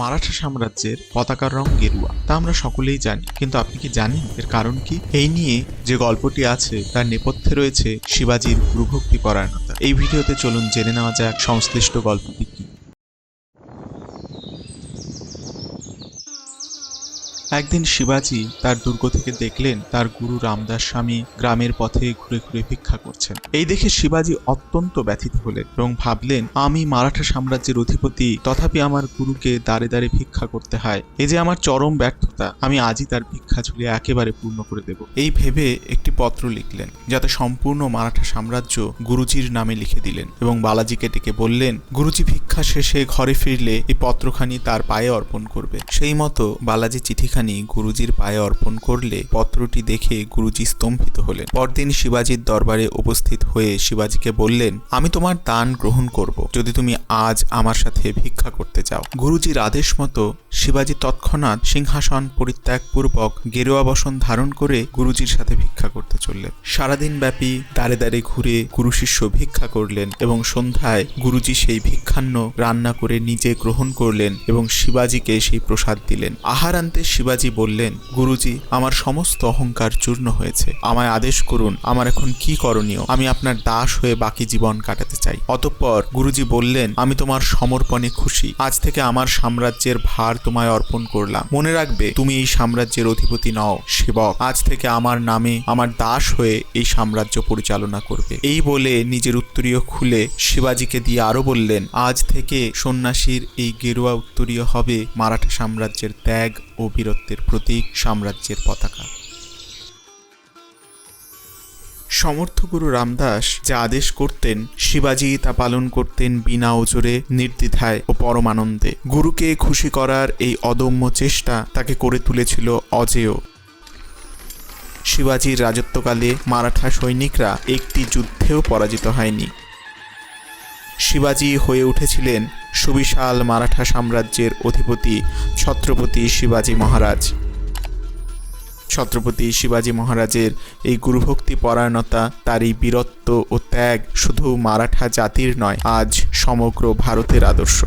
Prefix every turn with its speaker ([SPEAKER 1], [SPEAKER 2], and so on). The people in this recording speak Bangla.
[SPEAKER 1] মারাঠা সাম্রাজ্যের পতাকার রং গেরুয়া, তা আমরা সকলেই জানি। কিন্তু আপনি কি জানেন এর কারণ কি? এই নিয়ে যে গল্পটি আছে, তার নেপথ্যে রয়েছে শিবাজির গুরুভক্তি পরায়ণতা। এই ভিডিওতে চলুন জেনে নেওয়া যাক সংশ্লিষ্ট গল্পটি কি একদিন শিবাজি তার দুর্গ থেকে দেখলেন তার গুরু রামদাস স্বামী গ্রামের পথে ঘুরে ঘুরে ভিক্ষা করছেন। এই দেখে শিবাজি অত্যন্ত ব্যথিত হলেন এবং ভাবলেন, আমি মারাঠা সাম্রাজ্যের অধিপতি, তথাপি আমার গুরুকে দাঁড়ে দাঁড়ে ভিক্ষা করতে হয়। এ যে আমার চরম ব্যর্থতা, আমি আজই তার ভিক্ষা ঝুলি একেবারে পূর্ণ করে দেব। এই ভেবে একটি পত্র লিখলেন, যাতে সম্পূর্ণ মারাঠা সাম্রাজ্য গুরুজির নামে লিখে দিলেন এবং বালাজিকে ডেকে বললেন, গুরুজি ভিক্ষা শেষে ঘরে ফিরলে এই পত্রখানি তার পায়ে অর্পণ করবে। সেই মতো বালাজি চিঠিখানি গুরুজির পায়ে অর্পণ করলে পত্রটি দেখে গুরুজি স্তম্ভিত হলেন। পরদিন শিবাজির দরবারে উপস্থিত হয়ে শিবাজিকে বললেন, আমি তোমার দান গ্রহণ করব। যদি তুমি আজ আমার সাথে ভিক্ষা করতে চাও। গুরুজির আদেশ মতো শিবাজি তৎক্ষণাৎ সিংহাসন পরিত্যাগপূর্বক গেরুয়া বসন ধারণ করে গুরুজির সাথে ভিক্ষা করতে চললেন। সারাদিন ব্যাপী দাঁড়ে দাঁড়ে ঘুরে গুরু শিষ্য ভিক্ষা করলেন এবং সন্ধ্যায় গুরুজি সেই ভিক্ষান্ন রান্না করে নিজে গ্রহণ করলেন এবং শিবাজিকে সেই প্রসাদ দিলেন। আহারান্তে শিবাজি বললেন, গুরুজি, আমার সমস্ত অহংকার চূর্ণ হয়েছে। আমায় আদেশ করুন, আমার এখন কি করণীয়? আমি আপনার দাস হয়ে বাকি জীবন কাটাতে চাই। অতঃপর গুরুজি বললেন, আমি তোমার সমর্পণে খুশি। আজ থেকে আমার সাম্রাজ্যের ভার তোমায় অর্পণ করলাম। মনে রাখবে, তুমি এই সাম্রাজ্যের অধিপতি নও সেবক আজ থেকে আমার নামে আমার দাস হয়ে এই সাম্রাজ্য পরিচালনা করবে। এই বলে নিজের উত্তরীয় খুলে শিবাজিকে দিয়ে আরও বললেন, আজ থেকে সন্ন্যাসীর এই গেরুয়া উত্তরীয় হবে মারাঠা সাম্রাজ্যের ত্যাগ ও বীরত্বের প্রতীক সাম্রাজ্যের পতাকা। সমর্থগুরু রামদাস যা আদেশ করতেন, শিবাজি তা পালন করতেন বিনা ওজরে, নির্দ্বিধায় ও পরমানন্দে। গুরুকে খুশি করার এই অদম্য চেষ্টা তাকে করে তুলেছিল অজেয়। শিবাজির রাজত্বকালে মারাঠা সৈনিকরা একটি যুদ্ধেও পরাজিত হয়নি। শিবাজি হয়ে উঠেছিলেন সুবিশাল মারাঠা সাম্রাজ্যের অধিপতি ছত্রপতি শিবাজি মহারাজ। ছত্রপতি শিবাজি মহারাজের এই গুরুভক্তি পরায়ণতা, তারই বীরত্ব ও ত্যাগ শুধু মারাঠা জাতির নয়, আজ সমগ্র ভারতের আদর্শ।